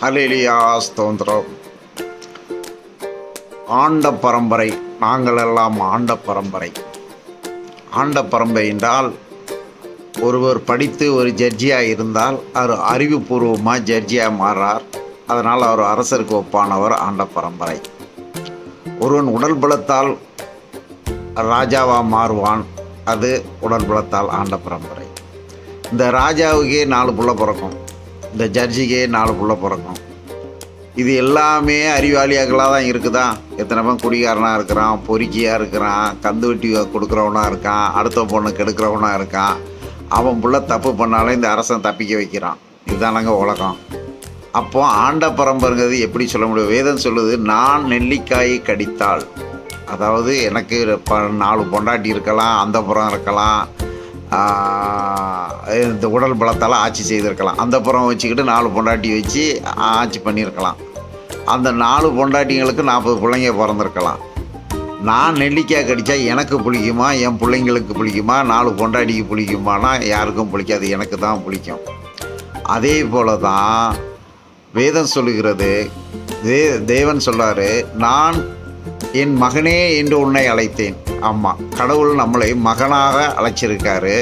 Hallelujah ஸ்தோந்திரம் ஆண்ட பரம்பரை நாங்கள் எல்லாம் ஆண்ட பரம்பரை. ஆண்ட பரம்பரை என்றால் ஒருவர் படித்து ஒரு ஜட்ஜியாக இருந்தால் அவர் அறிவுபூர்வமாக ஜட்ஜியாக மாறார். அதனால் அவர் அரசருக்கு ஒப்பானவர் ஆண்ட பரம்பரை. ஒருவன் உடல் பலத்தால் ராஜாவாக மாறுவான் அது உடல் பலத்தால் ஆண்ட பரம்பரை. இந்த ராஜாவுக்கே நாலு புள்ள பிறக்கும். இந்த ஜட்ஜிக்கே நாலு புள்ள பிறக்கும். இது எல்லாமே அறிவாளியாக்களாக தான் இருக்குதா? எத்தனை பேர் குடிகாரனாக இருக்கிறான் பொறுக்கியாக இருக்கிறான் கந்து வெட்டி கொடுக்குறவனாக இருக்கான் அடுத்த பொண்ணு கெடுக்கிறவனாக இருக்கான். அவன் புள்ள தப்பு பண்ணாலும் இந்த அரசன் தப்பிக்க வைக்கிறான். இதுதானங்க உலகம். அப்போ ஆண்ட பரம்பருங்கிறது எப்படி சொல்ல முடியும்? வேதம் சொல்லுது நான் நெல்லிக்காயை கடித்தால். அதாவது எனக்கு ப நாலு பொண்டாட்டி இருக்கலாம் அந்த புறம் இருக்கலாம். இந்த உடல் பலத்தால் ஆட்சி செய்திருக்கலாம். அந்த புறம் வச்சுக்கிட்டு நாலு பொண்டாட்டி வச்சு ஆட்சி பண்ணியிருக்கலாம். அந்த நாலு பொண்டாட்டிங்களுக்கு நாற்பது பிள்ளைங்க பிறந்திருக்கலாம். நான் நெல்லிக்காய் கடித்தா எனக்கு பிடிக்குமா என் பிள்ளைங்களுக்கு பிடிக்குமா நாலு பொண்டாட்டிக்கு பிடிக்குமானா யாருக்கும் பிடிக்காது எனக்கு தான் பிடிக்கும் அதே போல தான் வேதம் சொல்லுகிறது. தே தேவன் சொல்றாரு நான் என் மகனே என்று உன்னை அழைத்தேன். ஆமாம் கடவுள் நம்மளை மகனாக அழைச்சிருக்காரு.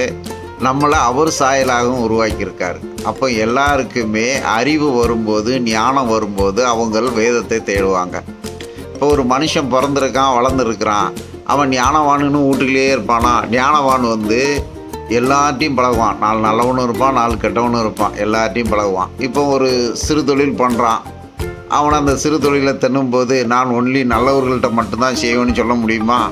நம்மளை அவர் சாயலாகவும் உருவாக்கியிருக்காரு. அப்போ எல்லாருக்குமே அறிவு வரும்போது ஞானம் வரும்போது அவங்கள் வேதத்தை தேடுவாங்க. இப்போ ஒரு மனுஷன் பிறந்திருக்கான் வளர்ந்துருக்கிறான். அவன் ஞானவானுன்னு வீட்டுக்குள்ளேயே இருப்பானா? ஞானவான் வந்து எல்லார்ட்டையும் பழகுவான். நாலு நல்லவனும் இருப்பான் நாலு கெட்டவனும் இருப்பான். எல்லார்ட்டையும் பழகுவான். இப்போ ஒரு சிறு தொழில் பண்ணுறான் அவனை அந்த சிறு தொழிலை தின்னும்போது நான் ஒன்லி நல்லவர்கள்ட்ட மட்டும்தான் செய்வேன்னு சொல்ல முடியுமா?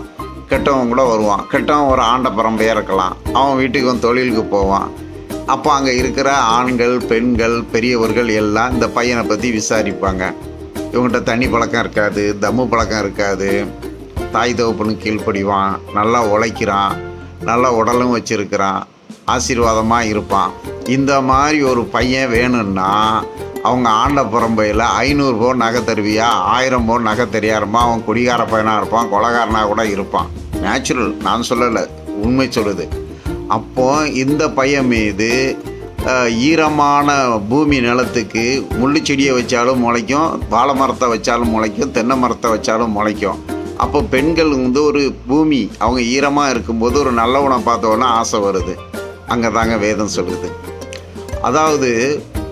கெட்டவன் கூட வருவான். கெட்டவன் ஒரு ஆண்ட பரம்பையாக இருக்கலாம். அவன் வீட்டுக்கு வந்து தொழிலுக்கு போவான். அப்போ அங்கே இருக்கிற ஆண்கள் பெண்கள் பெரியவர்கள் எல்லாம் இந்த பையனை பற்றி விசாரிப்பாங்க. இவங்ககிட்ட தண்ணி பழக்கம் இருக்காது தம்மு பழக்கம் இருக்காது. தாய் தகப்பனுக்கு கீழ்ப்படிவான். நல்லா உழைக்கிறான். நல்லா உடலும் வச்சுருக்கிறான். ஆசீர்வாதமாக இருப்பான். இந்த மாதிரி ஒரு பையன் வேணும்னா அவங்க ஆண்ட புறம்பையில் ஐநூறு பவுன் நகை தருவியா ஆயிரம் பவுன் நகை தெரியாருமா அவன் குடிகார பையனாக இருப்பான் கொலகாரனாக கூட இருப்பான். நேச்சுரல் நான் சொல்லலை உண்மை சொல்லுது. அப்போ இந்த பையன் மீது ஈரமான பூமி நிலத்துக்கு முள்ளுச்செடியை வச்சாலும் முளைக்கும் வாழை மரத்தை வச்சாலும் முளைக்கும் தென்னை மரத்தை வச்சாலும் முளைக்கும். அப்போ பெண்கள் வந்து ஒரு பூமி அவங்க ஈரமாக இருக்கும்போது ஒரு நல்ல உணவு பார்த்தோன்னா ஆசை வருது. அங்கே தாங்க வேதம் சொல்லுது. அதாவது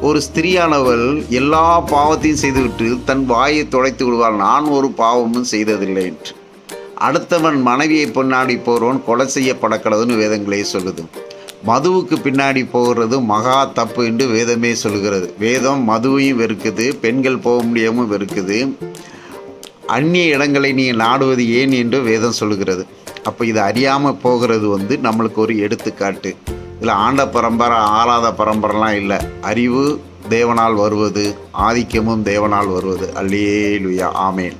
ஒரு ஸ்திரீயானவள் எல்லா பாவத்தையும் செய்துவிட்டு தன் வாயை துடைத்து விடுவாள். நான் ஒரு பாவமும் செய்ததில்லை என்று. அடுத்தவன் மனைவியை பின்னாடி போகிறவன் கொலை செய்யப்படக்கூடாதுன்னு வேதங்களே சொல்லுது. மதுவுக்கு பின்னாடி போகிறது மகா தப்பு என்று வேதமே சொல்லுகிறது. வேதம் மதுவையும் வெறுக்குது பெண்கள் போக முடியாமல் வெறுக்குது. அந்நிய இடங்களை நீ நாடுவது ஏன் என்று வேதம் சொல்லுகிறது. அப்போ இது அறியாமல் போகிறது வந்து நம்மளுக்கு ஒரு எடுத்துக்காட்டு. இதில் ஆண்ட பரம்பரை ஆளாத பரம்பரைலாம் இல்லை. அறிவு தேவனால் வருவது ஆதிக்கமும் தேவனால் வருவது. அல்லேலுயா. ஆமேன்.